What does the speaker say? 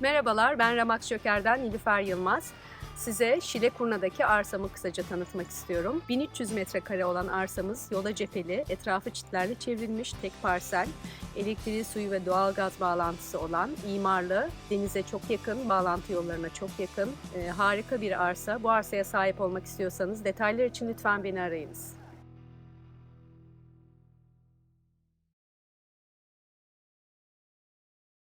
Merhabalar, ben Ramak Şöker'den Nilüfer Yılmaz. Size Şile Kurna'daki arsamı kısaca tanıtmak istiyorum. 1300 metrekare olan arsamız yola cepheli, etrafı çitlerle çevrilmiş tek parsel, elektriği, suyu ve doğalgaz bağlantısı olan, imarlı, denize çok yakın, bağlantı yollarına çok yakın, e, harika bir arsa. Bu arsaya sahip olmak istiyorsanız detaylar için lütfen beni arayınız.